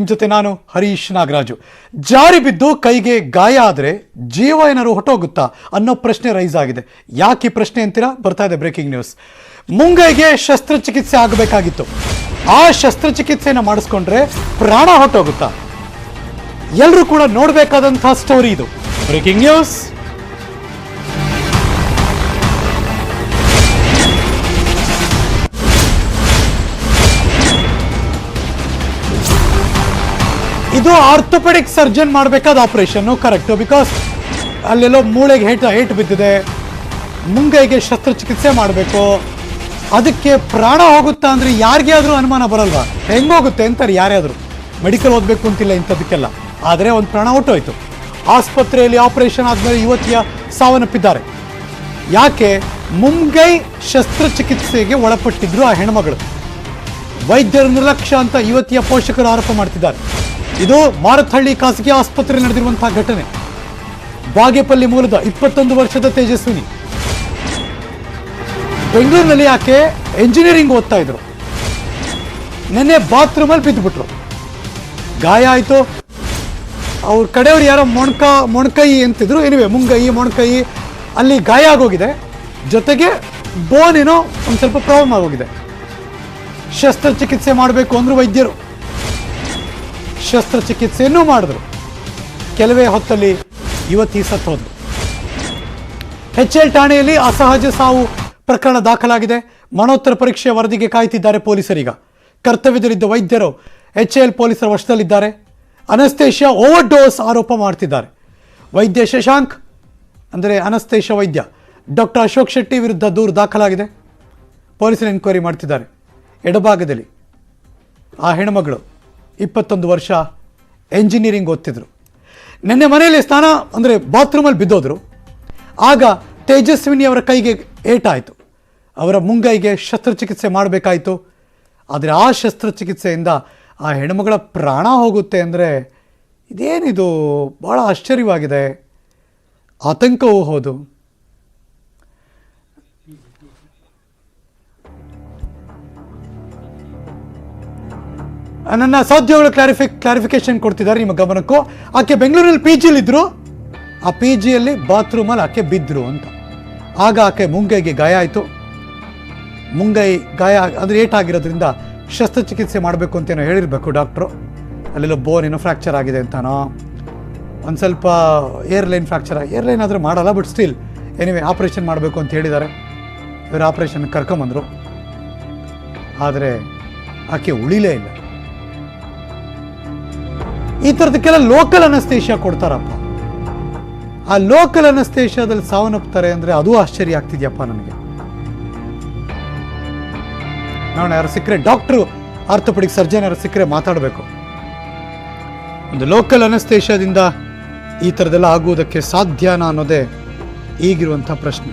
ನಿಮ್ ಜೊತೆ ನಾನು ಹರೀಶ್ ನಾಗರಾಜು. ಜಾರಿ ಬಿದ್ದು ಕೈಗೆ ಗಾಯ ಆದರೆ ಜೀವ ಏನಾದ್ರು ಹೊಟ್ಟೋಗುತ್ತಾ ಅನ್ನೋ ಪ್ರಶ್ನೆ ರೈಸ್ ಆಗಿದೆ. ಯಾಕೆ ಈ ಪ್ರಶ್ನೆ ಅಂತೀರಾ? ಬರ್ತಾ ಇದೆ ಬ್ರೇಕಿಂಗ್ ನ್ಯೂಸ್ ಮುಂಗೈಗೆ ಶಸ್ತ್ರಚಿಕಿತ್ಸೆ ಆಗಬೇಕಾಗಿತ್ತು. ಆ ಶಸ್ತ್ರಚಿಕಿತ್ಸೆನ ಮಾಡಿಸ್ಕೊಂಡ್ರೆ ಪ್ರಾಣ ಹೊಟ್ಟೋಗುತ್ತಾ ಎಲ್ಲರೂ ಕೂಡ ನೋಡಬೇಕಾದಂತಹ ಸ್ಟೋರಿ ಇದು. ಬ್ರೇಕಿಂಗ್ ನ್ಯೂಸ್ ಇದು ಆರ್ಥೋಪೆಡಿಕ್ ಸರ್ಜನ್ ಮಾಡಬೇಕಾದ ಆಪರೇಷನ್ ಕರೆಕ್ಟ್ ಬಿಕಾಸ್ ಅಲ್ಲೆಲ್ಲೋ ಮೂಳೆಗೆ ಹೇಟ್ ಹೇಟ್ ಬಿದ್ದಿದೆ. ಮುಂಗೈಗೆ ಶಸ್ತ್ರಚಿಕಿತ್ಸೆ ಮಾಡಬೇಕು. ಅದಕ್ಕೆ ಪ್ರಾಣ ಹೋಗುತ್ತಾ ಅಂದ್ರೆ ಯಾರಿಗೆ ಆದ್ರೂ ಅನುಮಾನ ಬರಲ್ವಾ? ಹೆಂಗೋಗುತ್ತೆ ಅಂತಾರೆ ಯಾರೇ ಮೆಡಿಕಲ್ ಓದಬೇಕು ಅಂತಿಲ್ಲ ಇಂಥದಕ್ಕೆಲ್ಲ ಆದರೆ ಒಂದು ಪ್ರಾಣ ಹೊಟ್ಟೋಯ್ತು. ಆಸ್ಪತ್ರೆಯಲ್ಲಿ ಆಪರೇಷನ್ ಆದಮೇಲೆ ಯುವತಿಯ ಸಾವನ್ನಪ್ಪಿದ್ದಾರೆ. ಯಾಕೆ? ಮುಂಗೈ ಶಸ್ತ್ರಚಿಕಿತ್ಸೆಗೆ ಒಳಪಟ್ಟಿದ್ರು ಆ ಹೆಣ್ಮಗಳು. ವೈದ್ಯರ ನಿರ್ಲಕ್ಷ್ಯ ಅಂತ ಯುವತಿಯ ಪೋಷಕರು ಆರೋಪ ಮಾಡ್ತಿದ್ದಾರೆ. ಇದು ಮಾರತ್ಹಳ್ಳಿ ಖಾಸಗಿ ಆಸ್ಪತ್ರೆ ನಡೆದಿರುವಂತಹ ಘಟನೆ. ಬಾಗೇಪಲ್ಲಿ ಮೂಲದ ಇಪ್ಪತ್ತೊಂದು ವರ್ಷದ ತೇಜಸ್ವಿನಿ. ಬೆಂಗಳೂರಿನಲ್ಲಿ ಆಕೆ ಎಂಜಿನಿಯರಿಂಗ್ ಓದ್ತಾ ಇದ್ರು. ನಿನ್ನೆ ಬಾತ್ರೂಮಲ್ಲಿ ಬಿದ್ದುಬಿಟ್ರು. ಗಾಯ ಆಯಿತು. ಅವ್ರ ಕಡೆಯವ್ರು ಯಾರೋ ಮೊಣಕ, ಮೊಣಕೈ ಅಂತಿದ್ರು. ಏನಿವೆ ಮುಂಗೈ, ಮೊಣಕೈ, ಅಲ್ಲಿ ಗಾಯ ಆಗೋಗಿದೆ. ಜೊತೆಗೆ ಬೋನ್ ಏನೋ ಒಂದು ಸ್ವಲ್ಪ ಪ್ರಾಬ್ಲಮ್ ಆಗೋಗಿದೆ. ಶಸ್ತ್ರಚಿಕಿತ್ಸೆ ಮಾಡಬೇಕು ಅಂದರು ವೈದ್ಯರು. ಶಸ್ತ್ರಚಿಕಿತ್ಸೆಯನ್ನೂ ಮಾಡಿದ್ರು. ಕೆಲವೇ ಹೊತ್ತಲ್ಲಿ ಯುವತಿ ಸತ್ತೋದ್ರು ಎಚ್ ಎಲ್ ಠಾಣೆಯಲ್ಲಿ ಅಸಹಜ ಸಾವು ಪ್ರಕರಣ ದಾಖಲಾಗಿದೆ. ಮನೋತ್ತರ ಪರೀಕ್ಷೆಯ ವರದಿಗೆ ಕಾಯ್ತಿದ್ದಾರೆ ಪೊಲೀಸರೀಗ. ಕರ್ತವ್ಯದಲ್ಲಿದ್ದ ವೈದ್ಯರು ಎಚ್ ಎಲ್ ಪೊಲೀಸರ ವಶದಲ್ಲಿದ್ದಾರೆ. ಅನಸ್ತೇಷ್ಯಾ ಓವರ್ ಡೋಸ್ ಆರೋಪ ಮಾಡ್ತಿದ್ದಾರೆ. ವೈದ್ಯ ಶಶಾಂಕ್, ಅಂದರೆ ಅನಸ್ತೇಶ ವೈದ್ಯ, ಡಾಕ್ಟರ್ ಅಶೋಕ್ ಶೆಟ್ಟಿ ವಿರುದ್ಧ ದೂರು ದಾಖಲಾಗಿದೆ. ಪೊಲೀಸರು ಎನ್ಕ್ವೈರಿ ಮಾಡ್ತಿದ್ದಾರೆ. ಎಡಭಾಗದಲ್ಲಿ ಆ ಹೆಣ್ಮಗಳು ಇಪ್ಪತ್ತೊಂದು ವರ್ಷ ಎಂಜಿನಿಯರಿಂಗ್ ಓದ್ತಿದ್ರು. ನಿನ್ನೆ ಮನೆಯಲ್ಲಿ ಸ್ನಾನ, ಅಂದರೆ ಬಾತ್ರೂಮಲ್ಲಿ ಬಿದ್ದೋದ್ರು. ಆಗ ತೇಜಸ್ವಿನಿ ಅವರ ಕೈಗೆ ಏಟಾಯಿತು. ಅವರ ಮುಂಗೈಗೆ ಶಸ್ತ್ರಚಿಕಿತ್ಸೆ ಮಾಡಬೇಕಾಯಿತು. ಆದರೆ ಆ ಶಸ್ತ್ರಚಿಕಿತ್ಸೆಯಿಂದ ಆ ಹೆಣ್ಮಗಳ ಪ್ರಾಣ ಹೋಗುತ್ತೆ ಅಂದರೆ ಇದೇನಿದು? ಭಾಳ ಆಶ್ಚರ್ಯವಾಗಿದೆ. ಆತಂಕವೂ ಹೌದು. ನನ್ನ ಸಹೋದ್ಯೋಗಿಗಳು ಕ್ಲಾರಿಫಿ ಕ್ಲಾರಿಫಿಕೇಶನ್ ಕೊಡ್ತಿದ್ದಾರೆ ನಿಮ್ಮ ಗಮನಕ್ಕೂ. ಆಕೆ ಬೆಂಗಳೂರಲ್ಲಿ ಪಿ ಜಿಲಿದ್ರು ಆ ಪಿ ಜಿಯಲ್ಲಿ ಬಾತ್ರೂಮಲ್ಲಿ ಆಕೆ ಬಿದ್ದರು ಅಂತ. ಆಗ ಆಕೆ ಮುಂಗೈಗೆ ಗಾಯ ಆಯಿತು. ಮುಂಗೈ ಗಾಯ ಅಂದರೆ ಏಟಾಗಿರೋದ್ರಿಂದ ಶಸ್ತ್ರಚಿಕಿತ್ಸೆ ಮಾಡಬೇಕು ಅಂತೇನೋ ಹೇಳಿರಬೇಕು ಡಾಕ್ಟ್ರು ಅಲ್ಲೆಲ್ಲೋ ಬೋನ್ ಏನೋ ಫ್ರ್ಯಾಕ್ಚರ್ ಆಗಿದೆ ಅಂತನೋ. ಒಂದು ಸ್ವಲ್ಪ ಏರ್ಲೈನ್ ಫ್ರ್ಯಾಕ್ಚರ್ ಏರ್ಲೈನ್ ಆದರೂ ಮಾಡಲ್ಲ ಬಟ್ ಸ್ಟಿಲ್ ಎನಿವೆ ಆಪ್ರೇಷನ್ ಮಾಡಬೇಕು ಅಂತ ಹೇಳಿದ್ದಾರೆ. ಇವರು ಆಪ್ರೇಷನ್ ಕರ್ಕೊಂಬಂದರು. ಆದರೆ ಆಕೆ ಉಳಿಲೇ ಇಲ್ಲ. ಈ ಥರದಕ್ಕೆಲ್ಲ ಲೋಕಲ್ ಅನಸ್ತೇಷಿಯಾ ಕೊಡ್ತಾರಪ್ಪ. ಆ ಲೋಕಲ್ ಅನಸ್ತೇಷಿಯಾದಲ್ಲಿ ಸಾವನ್ನಪ್ತಾರೆ ಅಂದರೆ ಅದು ಆಶ್ಚರ್ಯ ಆಗ್ತಿದ್ಯಪ್ಪ ನನಗೆ. ನಾನು ಯಾರು ಸಿಕ್ಕರೆ ಡಾಕ್ಟ್ರು ಆರ್ಥೋಪೆಡಿಕ್ ಸರ್ಜನ್ ಯಾರು ಸಿಕ್ಕರೆ ಮಾತಾಡಬೇಕು. ಒಂದು ಲೋಕಲ್ ಅನಸ್ತೇಷಿಯಾದಿಂದ ಈ ಥರದೆಲ್ಲ ಆಗುವುದಕ್ಕೆ ಸಾಧ್ಯನಾ ಅನ್ನೋದೇ ಈಗಿರುವಂಥ ಪ್ರಶ್ನೆ.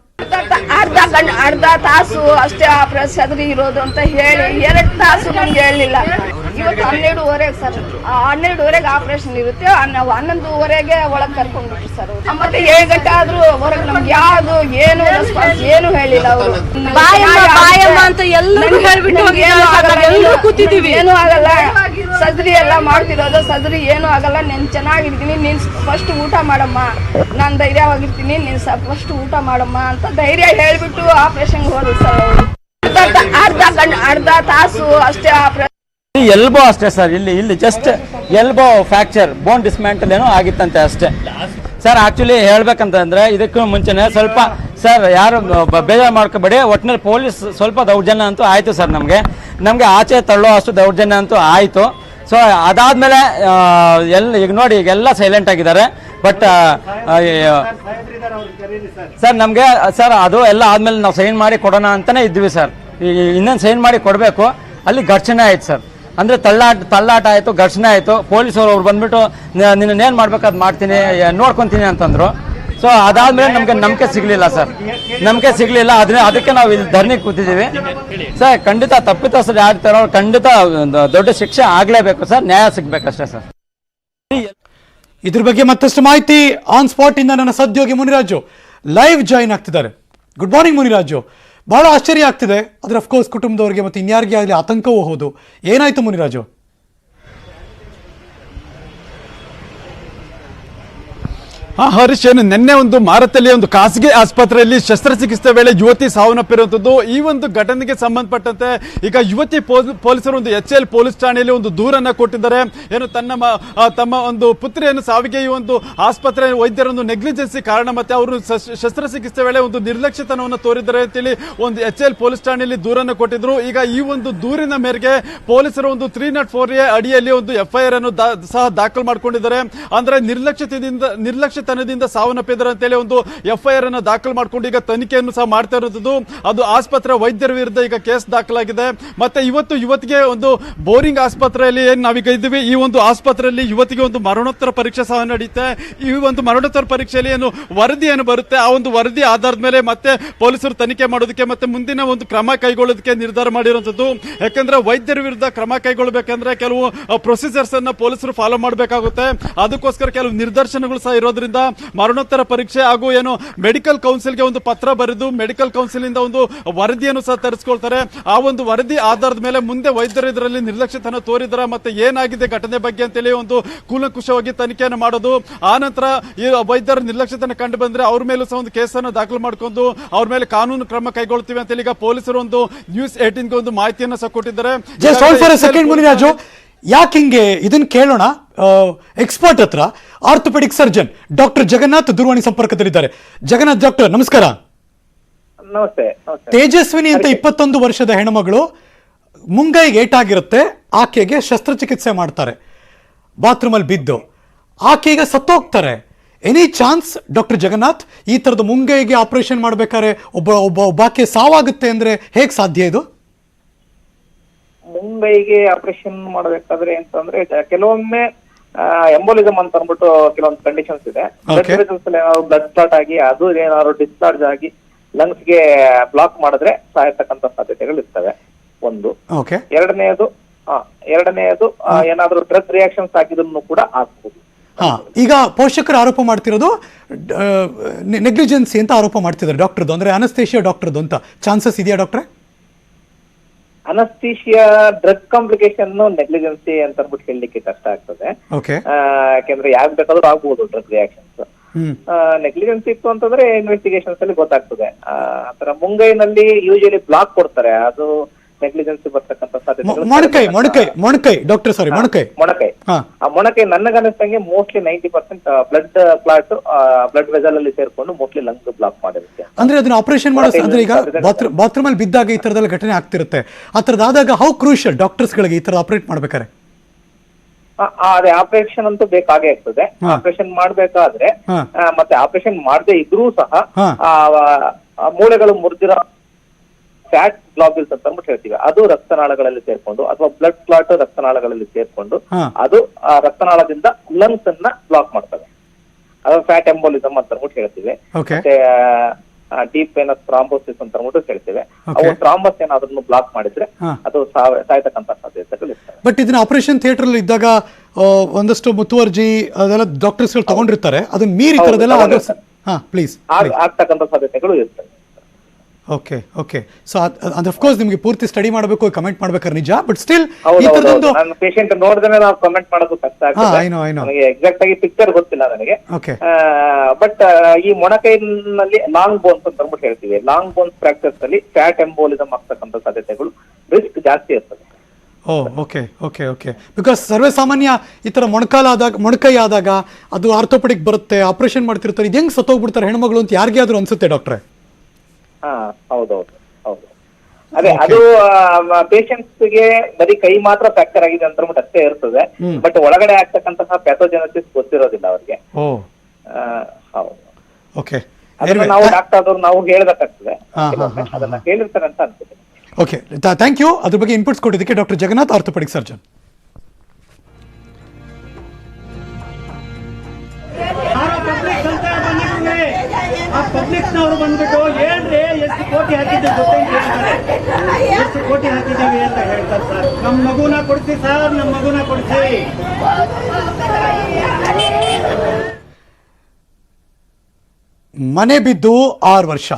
ಅರ್ಧ ಗಂಟೆ ಅರ್ಧ ತಾಸು ಅಷ್ಟೇ ಆಪರೇಷನ್ ಎದುರು ಇರೋದು ಅಂತ ಹೇಳಿ ಎರಡು ತಾಸು ನಮ್ಗೆ ಹೇಳಲಿಲ್ಲ. ಇವತ್ತು ಹನ್ನೆರಡುವರೆಗೆ ಸರ್ ಆ ಹನ್ನೆರಡುವರೆಗೆ ಆಪರೇಷನ್ ಇರುತ್ತೆ ನಾವು ಹನ್ನೊಂದುವರೆಗೆ ಒಳಗೆ ಕರ್ಕೊಂಡ್ಬಿಟ್ರು ಸರ್ ಮತ್ತೆ ಏಳು ಗಂಟೆ ಆದ್ರೂ ಹೊರಗೆ ನಮ್ಗೆ ಯಾವ್ದು ಏನು ರೆಸ್ಪಾನ್ಸ್ ಏನು ಹೇಳಿಲ್ಲ ಅವರು. ಬಾಯಮ್ಮ, ಬಾಯಮ್ಮ ಅಂತ ಎಲ್ಲರೂ ಹೇಳ್ಬಿಟ್ಟು. ಏನು ಆಗಲ್ಲ. ಸದ್ರಿ ಎಲ್ಲ ಮಾಡ್ತಿರೋದು, ಸದ್ರಿ ಏನು ಆಗಲ್ಲ, ನೀನ್ ಚೆನ್ನಾಗಿರ್ತೀನಿ, ನೀನ್ ಫಸ್ಟ್ ಊಟ ಮಾಡಮ್ಮ. ನಾನ್ ಧೈರ್ಯವಾಗಿರ್ತೀನಿ ನೀನ್ ಫಸ್ಟ್ ಊಟ ಮಾಡಮ್ಮ ಅಂತ ಧೈರ್ಯ ಹೇಳ್ಬಿಟ್ಟು ಆಪರೇಷನ್ ಹೋದ್ರು ಸರ್ ಅರ್ಧ ಗಂಟೆ, ಅರ್ಧ ತಾಸು ಅಷ್ಟೇ ಆಪರೇಷನ್ ಎಲ್ಬೋ ಅಷ್ಟೇ ಸರ್ ಇಲ್ಲಿ ಇಲ್ಲಿ just elbow fracture bone dismantle ಏನೋ ಆಗಿತ್ತಂತೆ ಅಷ್ಟೇ. ಸರ್ ಆಕ್ಚುಲಿ ಹೇಳ್ಬೇಕಂತಂದ್ರೆ ಇದಕ್ಕೂ ಮುಂಚೆನೆ ಸ್ವಲ್ಪ ಸರ್, ಯಾರು ಬೇಜಾರು ಮಾಡ್ಕೋಬೇಡಿ. ಒಟ್ಟಿನಲ್ಲಿ ಪೊಲೀಸ್ ಸ್ವಲ್ಪ ದೌರ್ಜನ್ಯ ಅಂತೂ ಆಯಿತು ಸರ್ ನಮಗೆ. ನಮಗೆ ಆಚೆ ತಳ್ಳೋ ಅಷ್ಟು ದೌರ್ಜನ್ಯ ಅಂತೂ ಆಯಿತು. ಸೊ ಅದಾದಮೇಲೆ ಎಲ್ಲ ಈಗ ನೋಡಿ ಈಗ ಎಲ್ಲ ಸೈಲೆಂಟ್ ಆಗಿದ್ದಾರೆ ಬಟ್ ಸರ್, ನಮಗೆ, ಸರ್, ಅದು ಎಲ್ಲ ಆದಮೇಲೆ ನಾವು ಸೈನ್ ಮಾಡಿ ಕೊಡೋಣ ಅಂತಲೇ ಇದ್ವಿ ಸರ್. ಇನ್ನೊಂದು ಸೈನ್ ಮಾಡಿ ಕೊಡಬೇಕು. ಅಲ್ಲಿ ಘರ್ಷಣೆ ಆಯ್ತು ಸರ್. ಅಂದರೆ ತಳ್ಳಾಟ ತಳ್ಳಾಟ ಆಯಿತು, ಘರ್ಷಣೆ ಆಯಿತು. ಪೊಲೀಸರು ಅವ್ರು ಬಂದ್ಬಿಟ್ಟು ನಿನ್ನೇನು ಮಾಡ್ಬೇಕು ಅದು ಮಾಡ್ತೀನಿ ನೋಡ್ಕೊತೀನಿ ಅಂತಂದ್ರು. ಸೊ ಅದಾದ್ಮೇಲೆ ನಮ್ಗೆ ನಂಬಿಕೆ ಸಿಗಲಿಲ್ಲ ಸರ್ ನಂಬಿಕೆ ಸಿಗಲಿಲ್ಲ. ಅದನ್ನ ಅದಕ್ಕೆ ನಾವು ಇಲ್ಲಿ ಧರಣಿ ಕೂತಿದ್ದೀವಿ. ಸರ್ ಖಂಡಿತ ತಪ್ಪಿತಸ್ಥರು ಯಾರು ಇರ್ತಾರೋ ಖಂಡಿತ ದೊಡ್ಡ ಶಿಕ್ಷೆ ಆಗಲೇಬೇಕು ಸರ್ ನ್ಯಾಯ ಸಿಗ್ಬೇಕಷ್ಟೇ ಸರ್ ಇದ್ರ ಬಗ್ಗೆ ಮತ್ತಷ್ಟು ಮಾಹಿತಿ ಆನ್ ಸ್ಪಾಟ್ ಇಂದ ನನ್ನ ಸದ್ಯೋಗಿ ಮುನಿರಾಜು. ಲೈವ್ ಜಾಯಿನ್ ಆಗ್ತಿದ್ದಾರೆ. Good morning Muniraju. ಬಹಳ ಆಶ್ಚರ್ಯ ಆಗ್ತಿದೆ. ಆದ್ರೆ ಅಫ್ಕೋರ್ಸ್ ಕುಟುಂಬದವರಿಗೆ ಮತ್ತು ಇನ್ಯಾರಿಗೆ ಆಗಲಿ ಆತಂಕವೂ ಹೌದು. ಏನಾಯ್ತು ಮುನಿರಾಜು? ಹಾ ಹರೀಶ್ ಏನು ನಿನ್ನೆ ಒಂದು ಮಾರತಲ್ಲಿ ಒಂದು ಖಾಸಗಿ ಆಸ್ಪತ್ರೆಯಲ್ಲಿ ಶಸ್ತ್ರಚಿಕಿತ್ಸೆ ವೇಳೆ ಯುವತಿ ಸಾವನ್ನಪ್ಪಿರುವಂಥದ್ದು. ಈ ಒಂದು ಘಟನೆಗೆ ಸಂಬಂಧಪಟ್ಟಂತೆ ಈಗ ಯುವತಿ ಪೊಲ್- ಪೊಲೀಸರು ಒಂದು ಎಚ್ ಎಲ್ ಪೊಲೀಸ್ ಠಾಣೆಯಲ್ಲಿ ಒಂದು ದೂರನ್ನ ಕೊಟ್ಟಿದ್ದಾರೆ. ಏನು ತನ್ನ ತಮ್ಮ ಒಂದು ಪುತ್ರಿಯನ್ನು ಸಾವಿಗೆ ಈ ಒಂದು ಆಸ್ಪತ್ರೆ ವೈದ್ಯರ ಒಂದು ನೆಗ್ಲಿಜೆನ್ಸಿ ಕಾರಣ ಮತ್ತೆ ಅವರು ಶಸ್ತ್ರಚಿಕಿತ್ಸೆ ವೇಳೆ ಒಂದು ನಿರ್ಲಕ್ಷ್ಯತನವನ್ನು ತೋರಿದ್ದಾರೆ ಅಂತೇಳಿ ಒಂದು ಎಚ್ ಎಲ್ ಪೊಲೀಸ್ ಠಾಣೆಯಲ್ಲಿ ದೂರನ್ನು ಕೊಟ್ಟಿದ್ರು. ಈಗ ಈ ಒಂದು ದೂರಿನ ಮೇರೆಗೆ ಪೊಲೀಸರು ಒಂದು ತ್ರೀ ನಾಟ್ ಫೋರ್ ಎ ಅಡಿಯಲ್ಲಿ ಒಂದು ಎಫ್ಐಆರ್ ಅನ್ನು ಸಹ ದಾಖಲು ಮಾಡಿಕೊಂಡಿದ್ದಾರೆ. ಅಂದ್ರೆ ನಿರ್ಲಕ್ಷ್ಯತೆಯಿಂದ ನಿರ್ಲಕ್ಷ್ಯತನದಿಂದ ಸಾವನ್ನಪ್ಪಿದ್ದಾರೆ ಅಂತೇಳಿ ಒಂದು ಎಫ್ಐಆರ್ ಅನ್ನು ದಾಖಲು ಮಾಡ್ಕೊಂಡು ಈಗ ತನಿಖೆಯನ್ನು ಸಹ ಮಾಡ್ತಾ ಇರೋದು ಅದು ಆಸ್ಪತ್ರೆ ವೈದ್ಯರ ವಿರುದ್ಧ ಈಗ ಕೇಸ್ ದಾಖಲಾಗಿದೆ. ಮತ್ತೆ ಇವತ್ತು ಯುವತಿಗೆ ಒಂದು ಬೋರಿಂಗ್ ಆಸ್ಪತ್ರೆಯಲ್ಲಿ ಏನ್ ನಾವೀಗ ಇದ್ದೀವಿ, ಈ ಒಂದು ಆಸ್ಪತ್ರೆಯಲ್ಲಿ ಯುವತಿಗೆ ಒಂದು ಮರಣೋತ್ತರ ಪರೀಕ್ಷೆ ಸಹ ನಡೆಯುತ್ತೆ ಈ ಒಂದು ಮರಣೋತ್ತರ ಪರೀಕ್ಷೆಯಲ್ಲಿ ಏನು ವರದಿ ಏನು ಬರುತ್ತೆ, ಆ ಒಂದು ವರದಿ ಆಧಾರದ ಮೇಲೆ ಮತ್ತೆ ಪೊಲೀಸರು ತನಿಖೆ ಮಾಡೋದಕ್ಕೆ ಮತ್ತೆ ಮುಂದಿನ ಒಂದು ಕ್ರಮ ಕೈಗೊಳ್ಳೋದಕ್ಕೆ ನಿರ್ಧಾರ ಮಾಡಿರುವಂಥದ್ದು. ಯಾಕಂದ್ರೆ ವೈದ್ಯರ ವಿರುದ್ಧ ಕ್ರಮ ಕೈಗೊಳ್ಳಬೇಕಂದ್ರೆ ಕೆಲವು ಪ್ರೊಸೀಜರ್ಸ್ ಅನ್ನ ಪೊಲೀಸರು ಫಾಲೋ ಮಾಡಬೇಕಾಗುತ್ತೆ. ಅದಕ್ಕೋಸ್ಕರ ಕೆಲವು ನಿರ್ದೇಶನಗಳು ಸಹ ಇರೋದ್ರಿಂದ ಮರಣೋತ್ತರ ಪರೀಕ್ಷೆ ಹಾಗೂ ಏನು ಮೆಡಿಕಲ್ ಕೌನ್ಸಿಲ್ಗೆ ಒಂದು ಪತ್ರ ಬರೆದು ಮೆಡಿಕಲ್ ಕೌನ್ಸಿಲ್ ಇಂದ ಒಂದು ವರದಿಯನ್ನು ಸಹ ತರಿಸ್ಕೊಳ್ತಾರೆ. ಆ ಒಂದು ವರದಿ ಆಧಾರದ ಮೇಲೆ ಮುಂದೆ ವೈದ್ಯರು ಇದರಲ್ಲಿ ನಿರ್ಲಕ್ಷ್ಯತನ ತೋರಿದ್ರ ಮತ್ತೆ ಏನಾಗಿದೆ ಘಟನೆ ಬಗ್ಗೆ ಅಂತೇಳಿ ಒಂದು ಕೂಲಂಕುಷವಾಗಿ ತನಿಖೆಯನ್ನು ಮಾಡೋದು. ಆ ನಂತರ ಈ ವೈದ್ಯರ ನಿರ್ಲಕ್ಷ್ಯತನ ಕಂಡು ಬಂದ್ರೆ ಅವ್ರ ಮೇಲೂ ಸಹ ಒಂದು ಕೇಸನ್ನು ದಾಖಲು ಮಾಡ್ಕೊಂಡು ಅವ್ರ ಮೇಲೆ ಕಾನೂನು ಕ್ರಮ ಕೈಗೊಳ್ತೀವಿ ಅಂತೇಳಿ ಈಗ ಪೊಲೀಸರು ಒಂದು ನ್ಯೂಸ್ ಏಟೀನ್ಗೆ ಒಂದು ಮಾಹಿತಿಯನ್ನು ಸಹ ಕೊಟ್ಟಿದ್ದಾರೆ. ಯಾಕೆ ಹಿಂಗೆ ಇದನ್ನು ಕೇಳೋಣ? ಎಕ್ಸ್ಪರ್ಟ್ ಹತ್ರ ಆರ್ಥೋಪೆಡಿಕ್ ಸರ್ಜನ್ ಡಾಕ್ಟರ್ ಜಗನ್ನಾಥ್ ದೂರವಾಣಿ ಸಂಪರ್ಕದಲ್ಲಿದ್ದಾರೆ. ಜಗನ್ನಾಥ್ ಡಾಕ್ಟರ್ ನಮಸ್ಕಾರ. ನಮಸ್ತೆ ತೇಜಸ್ವಿನಿ ಅಂತ ಇಪ್ಪತ್ತೊಂದು ವರ್ಷದ ಹೆಣ್ಮಗಳು ಮುಂಗೈಗೆ ಏಟಾಗಿರುತ್ತೆ ಆಕೆಗೆ ಶಸ್ತ್ರಚಿಕಿತ್ಸೆ ಮಾಡ್ತಾರೆ. ಬಾತ್ರೂಮಲ್ಲಿ ಬಿದ್ದು ಆಕೆ ಈಗ ಸತ್ತೋಗ್ತಾರೆ. ಎನಿ ಚಾನ್ಸ್ ಡಾಕ್ಟರ್ ಜಗನ್ನಾಥ್ ಈ ಥರದ ಮುಂಗೈಗೆ ಆಪರೇಷನ್ ಮಾಡಬೇಕಾದ್ರೆ ಒಬ್ಬ ಒಬ್ಬ ಒಬ್ಬಾಕೆ ಸಾವಾಗುತ್ತೆ ಅಂದ್ರೆ ಹೇಗೆ ಸಾಧ್ಯ ಇದು? ಮುಂಬೈಗೆ ಆಪರೇಷನ್ ಮಾಡಬೇಕಾದ್ರೆ ಅಂತಂದ್ರೆ ಕೆಲವೊಮ್ಮೆ ಎಂಬೋಲಿಸಮ್ ಅಂತ ಅಂದ್ಬಿಟ್ಟು ಕೆಲವೊಂದು ಕಂಡೀಷನ್ಸ್ ಇದೆ. ಬ್ಲಡ್ ಕ್ಲಾಟ್ ಆಗಿ ಅದು ಏನಾದ್ರು ಡಿಸ್ಚಾರ್ಜ್ ಆಗಿ ಲಂಗ್ಸ್ಗೆ ಬ್ಲಾಕ್ ಮಾಡಿದ್ರೆ ಸಾಯತಕ್ಕಂತ ಸಾಧ್ಯತೆಗಳು ಇರ್ತವೆ. ಒಂದು. ಎರಡನೆಯದು ಎರಡನೆಯದು ಏನಾದ್ರೂ ಡ್ರಗ್ ರಿಯಾಕ್ಷನ್ಸ್ ಆಗಿದ್ರು ಕೂಡ ಆಗ್ಬೋದು ಹಾ ಈಗ ಪೋಷಕರು ಆರೋಪ ಮಾಡ್ತಿರೋದು ನೆಗ್ಲಿಜೆನ್ಸಿ ಅಂತ ಆರೋಪ ಮಾಡ್ತಿದ್ದಾರೆ ಡಾಕ್ಟರ್ದು ಅಂದ್ರೆ ಅನಸ್ತೇಷಿಯಾ ಡಾಕ್ಟರ್ದು ಅಂತ. ಚಾನ್ಸಸ್ ಇದೆಯಾ ಡಾಕ್ಟ್ರೆ? ಅನಸ್ತೀಶಿಯಾ ಡ್ರಗ್ ಕಾಂಪ್ಲಿಕೇಶನ್ ನೆಗ್ಲಿಜೆನ್ಸಿ ಅಂತ ಅಂದ್ಬಿಟ್ಟು ಹೇಳಲಿಕ್ಕೆ ಕಷ್ಟ ಆಗ್ತದೆ. ಯಾಕೆಂದ್ರೆ ಯಾವ್ದು ಬೇಕಾದ್ರೂ ಆಗ್ಬಹುದು ಡ್ರಗ್ ರಿಯಾಕ್ಷನ್ಸ್ ನೆಗ್ಲಿಜೆನ್ಸಿ ಇತ್ತು ಅಂತಂದ್ರೆ ಇನ್ವೆಸ್ಟಿಗೇಷನ್ಸ್ ಅಲ್ಲಿ ಗೊತ್ತಾಗ್ತದೆ. ಆ ಆತರ ಮುಂಗೈನಲ್ಲಿ ಯೂಶಲಿ ಬ್ಲಾಕ್ ಕೊಡ್ತಾರೆ. ಅದು ನೆಗ್ಲಿಜೆನ್ಸಿ ಬರ್ತಕ್ಕಂಥ ಸಾಧ್ಯತೆ ಮೊಣಕೈ ಮೊಣಕೈ ಮೊಣಕೈ ಡಾಕ್ಟರ್ ಸಾರಿ ಮೊಣಕೈ. ಮೊಣಕೈ. ಆ ಮೊಣಕೈ ನನಗನ್ನಿಸ್ತಂಗೆ mostly ninety percent blood clot blood vessel ಅಲ್ಲಿ ಸೇರ್ಕೊಂಡು ಮೋಸ್ಟ್ಲಿ ಲಂಗ್ ಬ್ಲಾಕ್ ಮಾಡಿರುತ್ತೆ. ಅಂದ್ರೆ ಅದನ್ನ ಆಪರೇಷನ್ ಮಾಡೋ ಅಂದ್ರೆ ಈಗ ಬಾತ್ರೂಮ್ ಬಾತ್ರೂಮ್ ಅಲ್ಲಿ ಬಿದ್ದಾಗ ಈ ತರದೆಲ್ಲ ಘಟನೆ ಆಗ್ತಿರುತ್ತೆ. ಆ ತರದಾದಾಗ ಹೌ ಕ್ರೂಷಿಯಲ್ ಡಾಕ್ಟರ್ಸ್ ಗಳಿಗೆ ಈ ತರ ಆಪರೇಟ್ ಮಾಡ್ಬೇಕಾರೆ ಅದೇ ಆಪರೇಷನ್ ಅಂತೂ ಬೇಕಾಗೇ ಇರ್ತದೆ ಆಪರೇಷನ್ ಮಾಡ್ಬೇಕಾದ್ರೆ ಮತ್ತೆ ಆಪರೇಷನ್ ಮಾಡದೇ ಇದ್ರೂ ಸಹ ಮೂಳೆಗಳು ಮುರಿದಿರೋ ಫ್ಯಾಟ್ ಗ್ಲಾಬ್ಯೂಲ್ಸ್ ಅಂತ ಅಂದ್ಬಿಟ್ಟು ಹೇಳ್ತೀವಿ. ಅದು ರಕ್ತನಾಳಗಳಲ್ಲಿ ಸೇರ್ಕೊಂಡು ಅಥವಾ ಬ್ಲಡ್ ಕ್ಲಾಟ್ ರಕ್ತನಾಳಗಳಲ್ಲಿ ಸೇರ್ಕೊಂಡು ಅದು ಆ ರಕ್ತನಾಳದಿಂದ ಲಂಗ್ಸ್ ಅನ್ನ ಬ್ಲಾಕ್ ಮಾಡ್ತವೆ. ಅದು ಫ್ಯಾಟ್ ಎಂಬೋಲಿಸಮ್ ಅಂತ ಅಂದ್ಬಿಟ್ಟು ಹೇಳ್ತೀವಿ. ಮತ್ತೆ ಡೀಪ್ ವೇನಸ್ ಥ್ರಾಂಬೋಸಿಸ್ ಅಂತ ಅಂದ್ಬಿಟ್ಟು ಹೇಳ್ತೇವೆ. ಅವು ಥ್ರಾಂಬಸ್ ಏನಾದ್ರೂ ಬ್ಲಾಕ್ ಮಾಡಿದ್ರೆ ಅದು ಸಾಯ್ತಕ್ಕಂತ ಸಾಧ್ಯತೆಗಳು ಬಟ್ ಇದನ್ನ ಆಪರೇಷನ್ ಥಿಯೇಟರ್ ಅಲ್ಲಿ ಇದ್ದಾಗ ಒಂದಷ್ಟು ಮುತುವರ್ಜಿ ಅದೆಲ್ಲ ಡಾಕ್ಟರ್ಸ್ ತಗೊಂಡಿರ್ತಾರೆ. ಅದನ್ನ ಮೀರಿ ಆಗ್ತಕ್ಕಂತ ಸಾಧ್ಯತೆಗಳು ಇರ್ತವೆ. ಓಕೆ ಓಕೆ ಸೊ ಅದು ಅಫ್ಕೋರ್ಸ್ ನಿಮಗೆ ಪೂರ್ತಿ ಸ್ಟಡಿ ಮಾಡಬೇಕು ಕಮೆಂಟ್ ಮಾಡ್ಬೇಕಾದ್ರೆ ನಿಜ ಬಟ್ ಸ್ಟಿಲ್ ಈ ತರದೊಂದು ನಾನು ಪೇಷಂಟ್ ನೋಡಿದ್ರೆ ನಾವು ಕಮೆಂಟ್ ಮಾಡೋದು ಕಷ್ಟ ಆಗ್ತದೆ. ನನಗೆ ಎಕ್ಸಾಕ್ಟ್ ಆಗಿ ಪಿಕ್ಚರ್ ಗೊತ್ತಿಲ್ಲ ನನಗೆ. ಓಕೆ ಬಟ್ ಈ ಮೊಣಕೈನಲ್ಲಿ ಲಾಂಗ್ ಬೋನ್ಸ್ ಅಂತ ಅಂದ್ಬಿಟ್ಟು ಹೇಳ್ತೀವಿ. ಲಾಂಗ್ ಬೋನ್ಸ್ ಫ್ರಾಕ್ಚರ್ಸ್ ಅಲ್ಲಿ ಫ್ಯಾಟ್ ಎಂಬೋಲಿಸಮ್ ಆಗ್ತಕ್ಕಂಥ ಸಾಧ್ಯತೆಗಳು ರಿಸ್ಕ್ ಜಾಸ್ತಿ ಇರ್ತದೆ. ಓ ಓಕೆ ಓಕೆ ಓಕೆ ಬಿಕಾಸ್ ಸರ್ವೇ ಸಾಮಾನ್ಯ ಈ ತರ ಮೊಣಕಾಲ ಆದಾಗ ಮೊಣಕೈ ಆದಾಗ ಅದು ಆರ್ಥೋಪೆಡಿಕ್ ಬರುತ್ತೆ ಆಪರೇಷನ್ ಮಾಡ್ತಿರ್ತಾರೆ ಇದು ಹೆಂಗ್ ಸತ್ತೋಗ್ಬಿಡ್ತಾರೆ ಹೆಣ್ಮಗಳು ಅಂತ ಯಾರಿಗೆ ಆದ್ರೂ ಅನ್ಸುತ್ತೆ ಡಾಕ್ಟ್ರೆ ಹಾ ಹೌದೌದು ಹೌದು. ಅದೇ ಅದು ಪೇಷಂಟ್ಸ್ಗೆ ಬರೀ ಕೈ ಮಾತ್ರ ಫ್ರಾಕ್ಚರ್ ಆಗಿದೆ ಅಂತ ಅಂದ್ಬಿಟ್ಟು ಅಷ್ಟೇ ಇರ್ತದೆ. ಬಟ್ ಒಳಗಡೆ ಆಗ್ತಕ್ಕಂತಹ ಪ್ಯಾಥೋಜೆನಸಿಸ್ ಗೊತ್ತಿರೋದಿಲ್ಲ ಅವ್ರಿಗೆ. ಓ. ಆ, ಹೌದು. ಓಕೆ ಅದನ್ನ ನಾವು ಡಾಕ್ಟರ್ ಆದವ್ರು ನಾವು ಹೇಳ್ಬೇಕಾಗ್ತದೆ. ಅದನ್ನ ಹೇಳಿರ್ತಾರೆ ಅಂತ ಅನ್ಸುತ್ತೆ. ಓಕೆ ಥ್ಯಾಂಕ್ ಯು ಅದ್ರ ಬಗ್ಗೆ ಇನ್ಪುಟ್ಸ್ ಕೊಟ್ಟಿದ್ದಕ್ಕೆ ಡಾಕ್ಟರ್ ಜಗನ್ನಾಥ್ ಆರ್ಥೋಪೆಡಿಕ್ ಸರ್ಜನ್ ಪಬ್ಲಿಕ್ನವರು ಬಂದ್ಬಿಟ್ಟು ಏನ್ರಿ? ಕೋಟಿ ಹಾಕಿದ್ದೀವಿ ಅಂತ ಹೇಳ್ತಾರೆ ಸರ್. ನಮ್ಮ ಮಗುನ ಕೊಡಿಸಿ ಸರ್ ನಮ್ಮ ಮಗುನ ಕೊಡಿಸಿ. ಮನೆ ಬಿದ್ದು ಆರು ವರ್ಷ.